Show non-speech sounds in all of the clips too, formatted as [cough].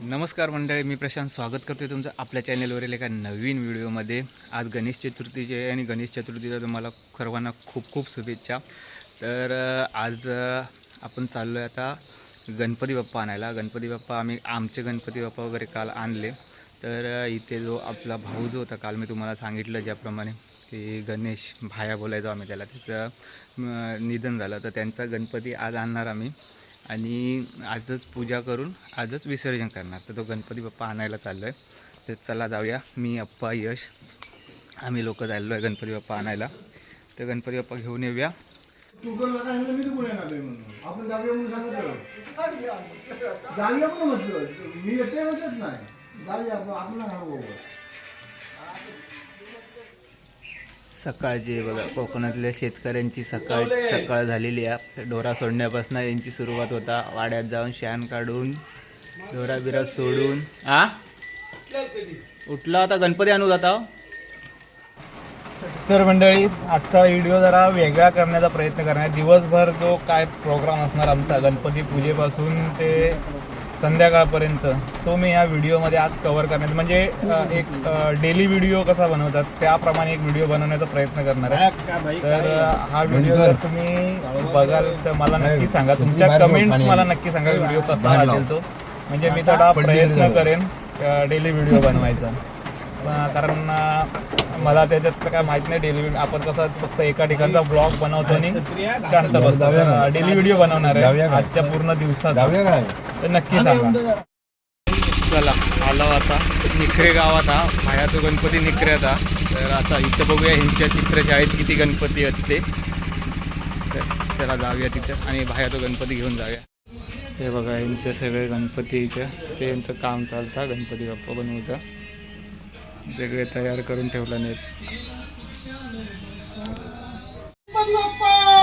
नमस्कार मंडळी मी प्रशांत. स्वागत करतोय तुमचं आपल्या चॅनेलवरील एका नवीन व्हिडिओमध्ये आज गणेश चतुर्थीचे आहे आणि गणेश चतुर्थीचा तुम्हाला सर्वांना खूप खूप शुभेच्छा. तर आज आपण चाललो आहे आता गणपती बाप्पा आणायला. गणपती बाप्पा आम्ही आमचे गणपती बाप्पा वगैरे काल आणले. तर इथे जो आपला भाऊ जो होता काल मी तुम्हाला सांगितलं ज्याप्रमाणे. की गणेश भाया बोलायचो आम्ही त्याला. त्याचं निधन झालं. तर त्यांचा गणपती आज आणणार आम्ही. आणि आजच पूजा करून आजच विसर्जन करणार. तर तो गणपती बाप्पा आणायला चाललो आहे तर चला जाऊया. मी अप्पा यश आम्ही लोक चाललो आहे गणपती बाप्पा आणायला. तर गणपती बाप्पा घेऊन येऊया. मी नाही. आपण. सकाळची बघा कोकणातल्या शेतकऱ्यांची सकाळ सकाळ झालेली आहे. डोरा सोडण्यापासून यांची सुरुवात होता. वाड्यात जाऊन शान काढून डोरा बिरा सोडून. आ? उठला आता गणपती आणू जाता हो. तर मंडळी आजचा व्हिडिओ जरा वेगळा करण्याचा प्रयत्न करणार दिवसभर जो काय प्रोग्राम असणार आमचा गणपती पूजेपासून ते संध्याकाळपर्यंत तो मी या व्हिडिओमध्ये आज कव्हर करण्याचा म्हणजे एक डेली व्हिडिओ कसा बनवतात त्याप्रमाणे एक व्हिडिओ बनवण्याचा प्रयत्न करणार आहे. तर हा व्हिडिओ जर तुम्ही बघाल तर मला नक्की सांगा. तुमच्या कमेंट्स मला नक्की सांगा व्हिडिओ कसा वाटेल तो. म्हणजे मी थोडा प्रयत्न करेन डेली व्हिडिओ बनवायचा. कारण मला त्याच्यात तर काय माहीत नाही डेली आपण कसं फक्त एका ठिकाणचा ब्लॉग बनवतो आणि शांत बसतो. डेली व्हिडिओ बनवणार आहे. आजच्या पूर्ण दिवसात तर नक्की सांगा. चला आलो आता. निखरे गावात हा. भाया तो गणपती निखऱ्याचा तर आता इथं बघूया ह्यांच्या चित्रशाळेत किती गणपती आहेत ते तर चला जाऊया तिथं आणि बाहेर तो गणपती घेऊन जाऊया. हे बघा यांचे सगळे गणपती इथं. ते यांचं काम चालतं गणपती बाप्पा बनवूचा वेगळे तयार करून ठेवला नाहीत.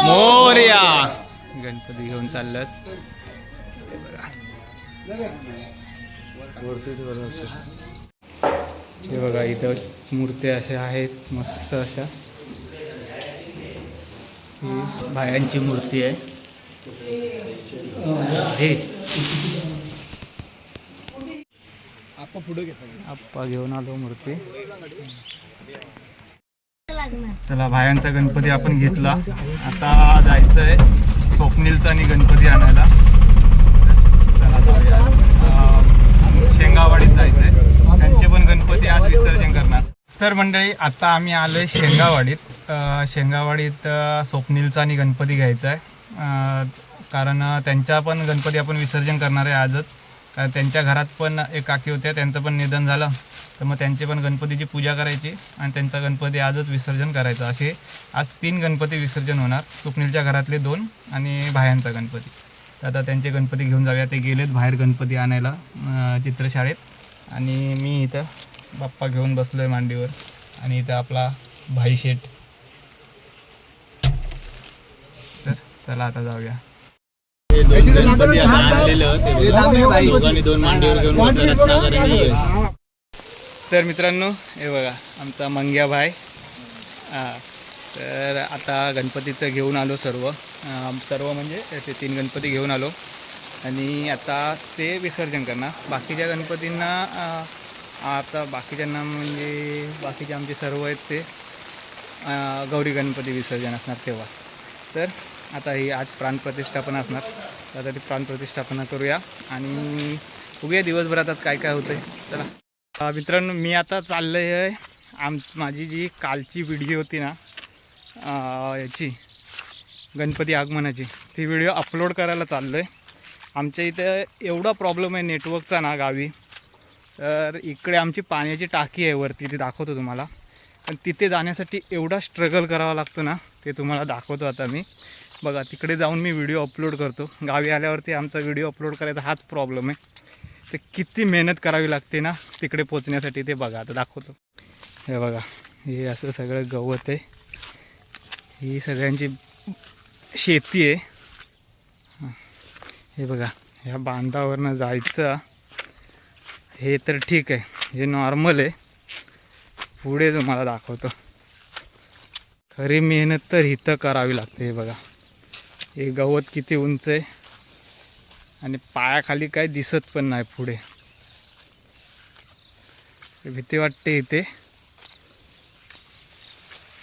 मोर्या! गणपती घेऊन चालल्यात हे बघा हे बघा इथं मूर्त्या अशा आहेत मस्त अशा. ही बायांची मूर्ती आहे. हे. आप्पा घेऊन आलो मूर्ती. चला भायांचा गणपती आपण घेतला. आता जायचं आहे स्वप्नीलचा आणि गणपती आणायला. चला जाऊया. शेंगावाडीत जायचंय. त्यांचे पण गणपती आज विसर्जन करणार. तर मंडळी आता आम्ही आलोय शेंगावाडीत. अं, शेंगावाडीत स्वप्नीलचा आणि गणपती घ्यायचा आहे अं, कारण अं, त्यांचा पण गणपती आपण विसर्जन करणार आहे आजच. त्यांच्या घरात पण एक काकी होत्या त्यांचं पण निधन झालं. तर मग त्यांची पण गणपतीची पूजा करायची आणि त्यांचा गणपती आजच विसर्जन करायचं. असे आज तीन गणपती विसर्जन होणार. स्वप्नीलच्या घरातले दोन आणि भायांचा गणपती. तर आता त्यांचे गणपती घेऊन जाऊया. ते गेलेत बाहेर गणपती आणायला चित्रशाळेत. आणि मी इथं बाप्पा घेऊन बसलो आहे मांडीवर. आणि इथं आपला भाई शेठ. तर चला आता जाऊया. तर मित्रांनो हे बघा आमचा मंग्या भाई. हा. तर आता गणपतीचं घेऊन आलो सर्व. सर्व म्हणजे ते तीन गणपती घेऊन आलो. आणि आता ते विसर्जन करणार. बाकीच्या गणपतींना आता बाकीच्यांना म्हणजे बाकीचे आमचे सर्व आहेत ते गौरी गणपती विसर्जन असणार तेव्हा. तर आता ही आज प्राणप्रतिष्ठापना असणार. तर आता ती प्राणप्रतिष्ठापना करूया. आणि बघूया दिवसभरात आज काय काय होतंय. चला. मित्रांनो मी आता चाललं आहे आम माझी जी कालची व्हिडिओ होती ना याची गणपती आगमनाची ती व्हिडिओ अपलोड करायला चाललो आहे आमच्या इथं एवढा प्रॉब्लेम आहे नेटवर्कचा ना गावी. तर इकडे आमची पाण्याची टाकी आहे वरती ती दाखवतो तुम्हाला. पण तिथे जाण्यासाठी एवढा स्ट्रगल करावा लागतो ना ते तुम्हाला दाखवतो आता मी. बघा तिकडे जाऊन मी व्हिडिओ अपलोड करतो. गावी आल्यावरती आमचा व्हिडिओ अपलोड करायचा हाच प्रॉब्लेम आहे. तर किती मेहनत करावी लागते ना तिकडे पोचण्यासाठी ते बघा आता दाखवतो. हे बघा हे असं सगळं गवत आहे. ही सगळ्यांची शेती आहे. हे बघा ह्या बांधावरनं जायचं हे तर ठीक आहे हे नॉर्मल आहे. पुढे तुम्हाला दाखवतो. खरी मेहनत तर इथं करावी लागते हे बघा. हे गवत किती उंच आहे? आणि पायाखाली काही दिसत पण नाही पुढे. भीती वाटते इथे.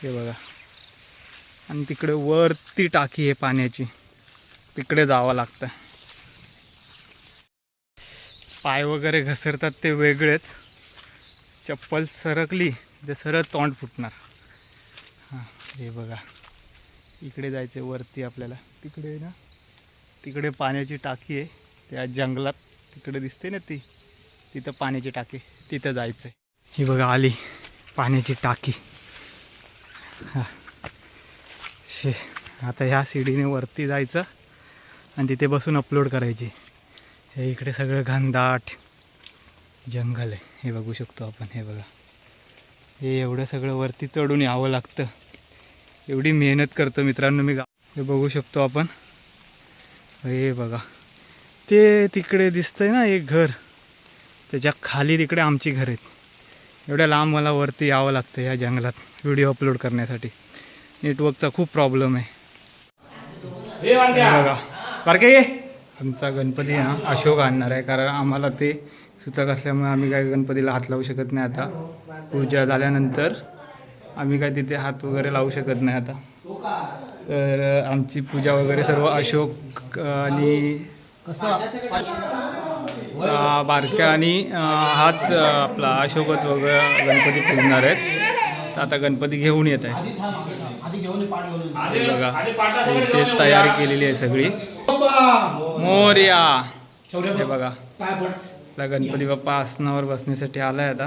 हे बघा. आणि तिकडे वरती टाकी आहे पाण्याची. तिकडे जावं लागतं. पाय वगैरे घसरतात ते वेगळेच. चप्पल सरकली ते सरळ तोंड फुटणार. हां हे बघा. इकडे जायचं वरती आपल्याला. तिकडे ना तिकडे पाण्याची टाकी आहे. त्या जंगलात तिकडे दिसते ना ती. तिथं पाण्याची टाकी तिथं जायचं आहे ही बघा आली पाण्याची टाकी. हा. शे आता ह्या सीडीने वरती जायचं आणि तिथे बसून अपलोड करायची. हे इकडे सगळं घनदाट जंगल आहे. हे बघू शकतो आपण हे बघा. हे एवढं सगळं वरती चढून यावं लागतं. एवढी मेहनत करतो मित्रांनो मी गा हे बघू शकतो आपण. हे बघा. ते तिकडे दिसतंय ना एक घर. त्याच्याखाली तिकडे आमची घर आहेत. एवढ्या लांब मला वरती यावं लागतं या जंगलात व्हिडिओ अपलोड करण्यासाठी. नेटवर्कचा खूप प्रॉब्लेम आहे. बघा. बारके ये. आमचा गणपती हा अशोक आणणार आहे कारण आम्हाला ते सुतक असल्यामुळे आम्ही काय गणपतीला हात लावू शकत नाही आता. पूजा झाल्यानंतर आम्ही काय तिथे हात वगैरे लावू शकत नाही आता. तर आमची पूजा वगैरे सर्व अशोक आणि बारक्या आणि हाच आपला अशोकच वगैरे गणपती पूजणार आहेत. तर आता गणपती घेऊन येत आहे. बघा इथे तयारी केलेली आहे सगळी. मोर्या. हे बघा. गणपती बाप्पा आसनावर बसण्यासाठी आलाय आता.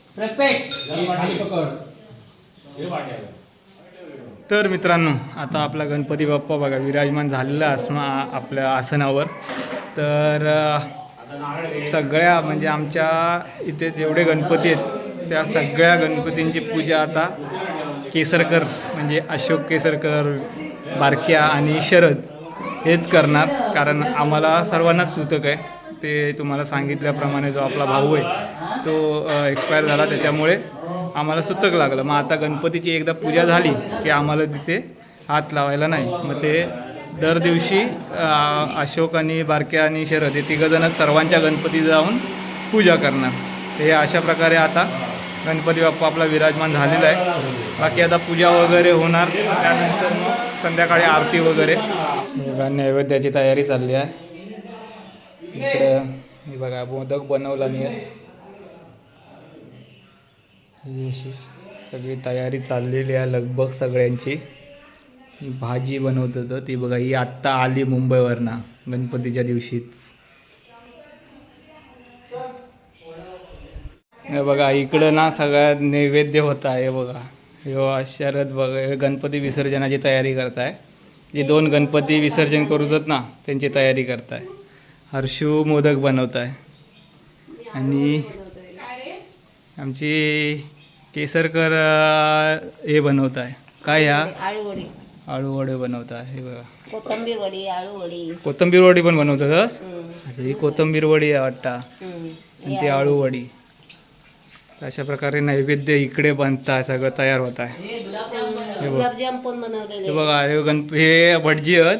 खाली पकड. तर मित्रांनो आता आपला गणपती बाप्पा बघा विराजमान झालेला आसमा आपल्या आसनावर. तर सगळ्या म्हणजे आमच्या इथे जेवढे गणपती आहेत त्या सगळ्या गणपतींची पूजा आता केसरकर म्हणजे अशोक केसरकर बारक्या आणि शरद हेच करणार. कारण आम्हाला सर्वांनाच सुतक आहे. ते तुम्हाला सांगितल्याप्रमाणे जो आपला भाऊ आहे तो एक्सपायर झाला त्याच्यामुळे आम्हाला सुतक लागलं. मग आता गणपतीची एकदा पूजा झाली की आम्हाला तिथे हात लावायला नाही. मग ते दर दिवशी अशोक आणि बारक्या आणि शरद हे तिघंजणच सर्वांच्या गणपती जाऊन पूजा करणार. हे अशा प्रकारे आता गणपती बाप्पा आपला विराजमान झालेला आहे. बाकी आता पूजा वगैरे होणार. त्यानंतर मग संध्याकाळी आरती वगैरे. नैवेद्याची तयारी चालली आहे. इकडे बघा मोदक बनवला नाही अशी सगळी तयारी चाललेली आहे लगभग सगळ्यांची. भाजी बनवत होतं ती बघा ही आत्ता आली मुंबईवरनं गणपतीच्या दिवशीच. हे बघा इकडं ना सगळ्यात नैवेद्य होत आहे बघा. ह्यो शरद बघा गणपती विसर्जनाची तयारी करताय. जे दोन गणपती विसर्जन करूच ना त्यांची तयारी करताय. हर्षू मोदक बनवताय. आणि आमची केसरकर हे बनवत आहे. काय ह्या आळू वडी आळू वडे बनवत आहे हे बघा. कोथिंबीर वडी कोथिंबीर वडी पण हम्म, अच्छा ही कोथिंबीर वडी आहे वाटतं. आणि ती आळू वडी अशा प्रकारे नैवेद्य इकडे बनत आहे सगळं तयार होत आहे. हे बघ. हे हे गणप हे भटजी आहेत.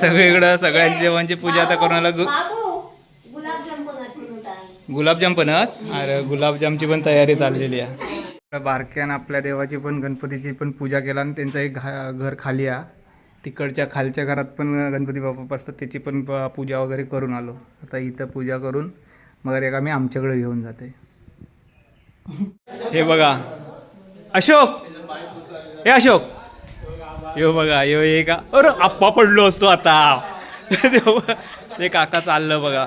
सगळीकडं सगळ्यांची जेवणची पूजा आता करून आला गु बाबू गुलाबजाम पण बनवत आहे गुलाबजाम पण अरे गुलाबजामची पण तयारी चाललेली आहे. बारक्यानं आपल्या देवाची पण गणपतीची पण पूजा केला आणि त्यांचं एक घा घर खाली आहे. तिकडच्या खालच्या घरात पण गणपती बाप्पा असतात त्याची पण पूजा वगैरे करून आलो. आता इथं पूजा करून मग एका मी आमच्याकडे घेऊन जाते हे बघा. अशोक! हे अशोक! यो बघा यो हे का अरे आप्पा पडलो असतो आता. [laughs] ते काका चाललं बघा.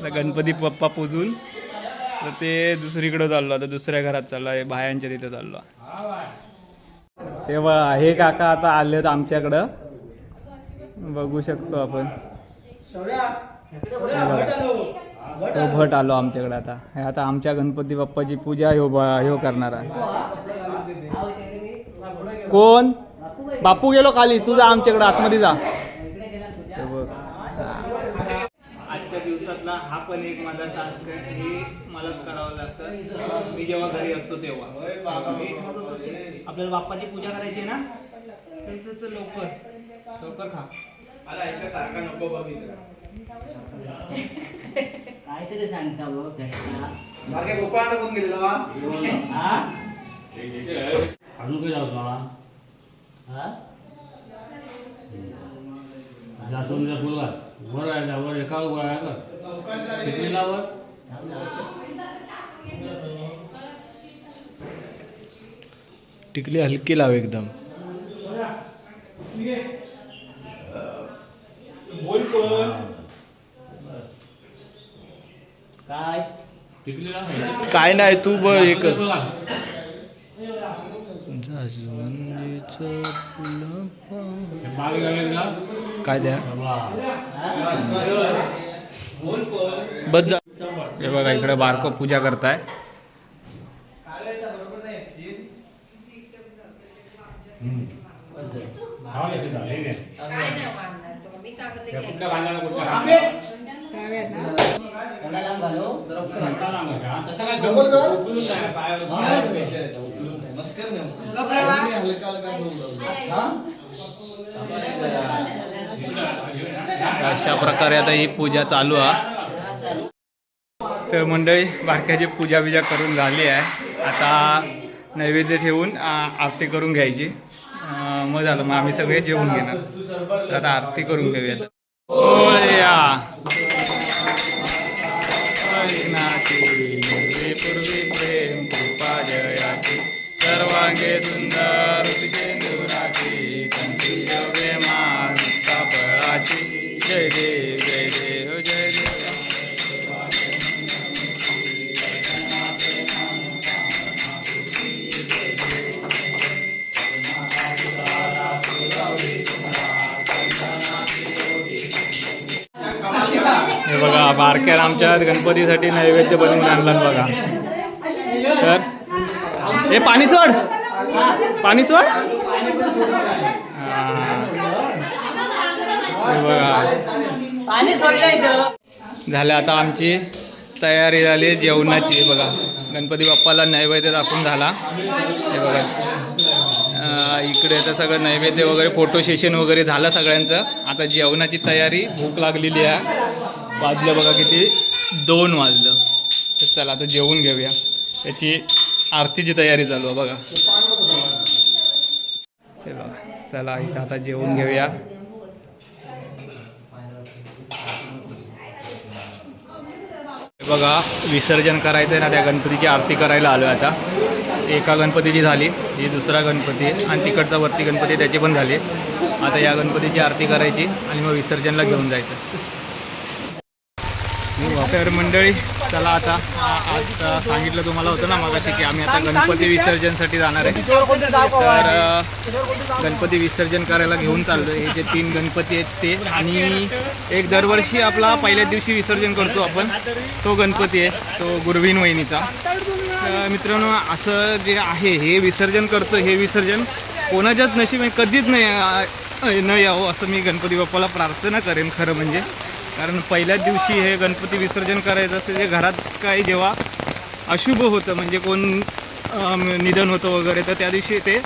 आता गणपती पप्पा पूजून तर ते दुसरीकडं चाललो. आता दुसऱ्या घरात चाललो आहे बायांच्या तिथे चाललो. तेव्हा हे काका आता आले आहेत आमच्याकडं. बघू शकतो आपण. तो भट आलो आमच्याकडे आता. हे आता आमच्या गणपती बाप्पाची पूजा ह्यो ह्यो करणार आहे. कोण? बापू गेलो खाली. तू जा आमच्याकडे आतमध्ये जा हे बघ. आजच्या दिवसातला हा पण एक माझा टास्क आहे हे मलाच करावं लागतं मी जेव्हा घरी असतो तेव्हा मी- आपल्याला बाप्पाची पूजा करायची ना? लवकर. लवकर खा. काहीतरी सांगता बघ कशाला अजून काही लावतो हा? जातून जा फुलवा वर आहे जा वर एका वर आहे कर किती लावर टिकली हलकी लाव एकदम. काय? नाही तू बघ एक काय द्या? बस जा. हे बघा इकडे बारको पूजा करताय हा येते जा, हे घे. काय नाही मानणार तुला मी सांगते या की कुठल्या भांड्याला कुठल्या कुठल्या लांब आहे का? अशा प्रकारे आता ही पूजा चालू आहे तर मंडळी बारक्याची पूजा बिजा करून झाली आहे. आता नैवेद्य ठेवून आरती करून घ्यायची. मग झालं मग आम्ही सगळे जेवून घेणार. तर आता आरती करून घेऊया ओया. हरिनाथी, निर्वे पूर्वी प्रेम कृपा जयाची सर्वांगे सुंदर. आमच्या गणपतीसाठी नैवेद्य बनवून आणला बघा. तर हे पाणी सोड. पाणी सोड. बघा. झालं आता आमची तयारी झाली जेवणाची बघा. गणपती बाप्पाला नैवेद्य दाखवून झाला. हे बघा. इकडे तर सगळं नैवेद्य वगैरे फोटो सेशन वगैरे झालं सगळ्यांचं. आता जेवणाची तयारी भूक लागलेली आहे. वाजलं बघा किती? दोन वाजलं. तर चला आता जेवून घेऊया. त्याची आरतीची तयारी चालू आहे बघा. ते बघा चला इथं आता जेवून घेऊया. बघा विसर्जन करायचं आहे ना त्या गणपतीची आरती करायला आलो आता. एका गणपतीची झाली ही दुसरा गणपती आहे आणि तिकडचा वरती गणपती त्याची पण झाली. आता या गणपतीची आरती करायची आणि मग विसर्जनला घेऊन जायचं. तर मंडळी चला आता आ- आज सांगितलं तुम्हाला होतं ना मगाशी की आम्ही आता गणपती विसर्जनसाठी जाणार आहे. तर गणपती विसर्जन करायला घेऊन चाललो हे जे तीन गणपती आहेत ते आणि एक दरवर्षी आपला पहिल्याच दिवशी विसर्जन करतो आपण. तो गणपती आहे तो गुरवीन वहिनीचा. तर मित्रांनो असं जे आहे हे विसर्जन करतो हे विसर्जन कोणाच्याच नशीब कधीच नाही न यावं असं मी गणपती बाप्पाला प्रार्थना करेन खरं म्हणजे. कारण पहिल्याच दिवशी हे गणपती विसर्जन करायचं असतं जे घरात काही जेव्हा अशुभ होतं म्हणजे कोण निधन होतं वगैरे तर त्या दिवशी ते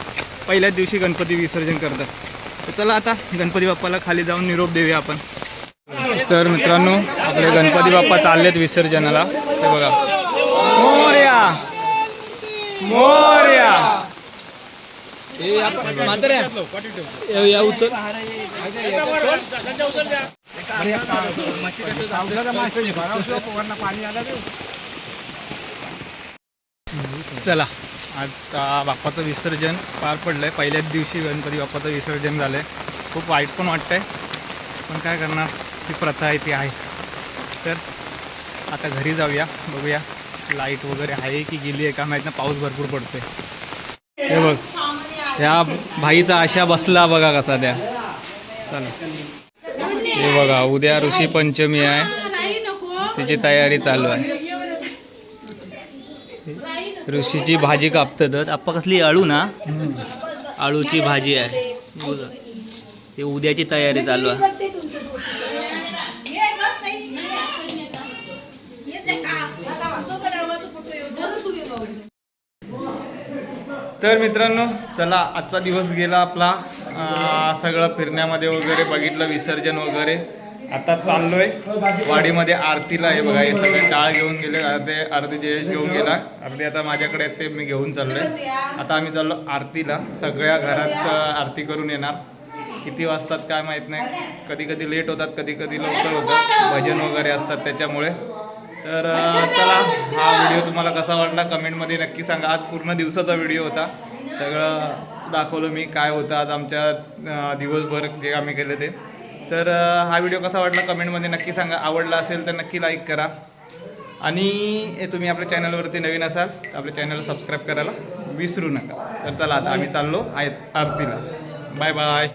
पहिल्याच दिवशी गणपती विसर्जन करतात. तर चला आता गणपती बाप्पाला खाली जाऊन निरोप देऊया आपण. तर मित्रांनो आपले गणपती बाप्पा चाललेत विसर्जनाला. ते बघा. मोर्या! मोर्या! या उचल चला आता बाप्पाचं विसर्जन पार पडलंय. पहिल्याच दिवशी गणपती बाप्पाचं विसर्जन झालंय. खूप वाईट पण वाटतंय. पण काय करणार? ती प्रथा आहे ती आहे. तर आता घरी जाऊया बघूया. लाइट वगैरे आहे की गेली आहे का माहीत ना पाऊस भरपूर पडतोय. हे बघ ह्या भाईचा आशा बसला बघा कसा त्या. चला. हे बघा उद्या ऋषी पंचमी आहे. तिची तयारी चालू आहे. ऋषीची भाजी कापतात. आप्पा कसली आळू ना? आळूची भाजी आहे. ते उद्याची तयारी चालू आहे. तर मित्रांनो चला आजचा दिवस गेला आपला. सगळं फिरण्यामध्ये वगैरे बघितलं विसर्जन वगैरे. आता चाललोय वाडीमध्ये आरतीला. आहे बघा हे सगळे टाळ घेऊन गेले. अर्धे अर्धे जयेश घेऊन गेला. अर्धे आता माझ्याकडे आहेत ते मी घेऊन चाललोय. आता आम्ही चाललो आरतीला. सगळ्या घरात आरती करून येणार. किती वाजतात काय माहीत नाही. कधी कधी लेट होतात कधी कधी लवकर होतात. भजन वगैरे असतात त्याच्यामुळे. तर चला हा व्हिडिओ तुम्हाला कसा वाटला कमेंटमध्ये नक्की सांगा. आज पूर्ण दिवसाचा व्हिडिओ होता. सगळं दाखवलं मी काय होतं आज आमच्या दिवसभर जे आम्ही केलं ते. तर हा व्हिडिओ कसा वाटला कमेंटमध्ये नक्की सांगा. आवडला असेल तर नक्की लाईक करा. आणि तुम्ही आपल्या चॅनलवरती नवीन असाल तर आपल्या चॅनलला सबस्क्राईब करायला विसरू नका. तर चला आता आम्ही चाललो आहेत आरतीला. Bye bye.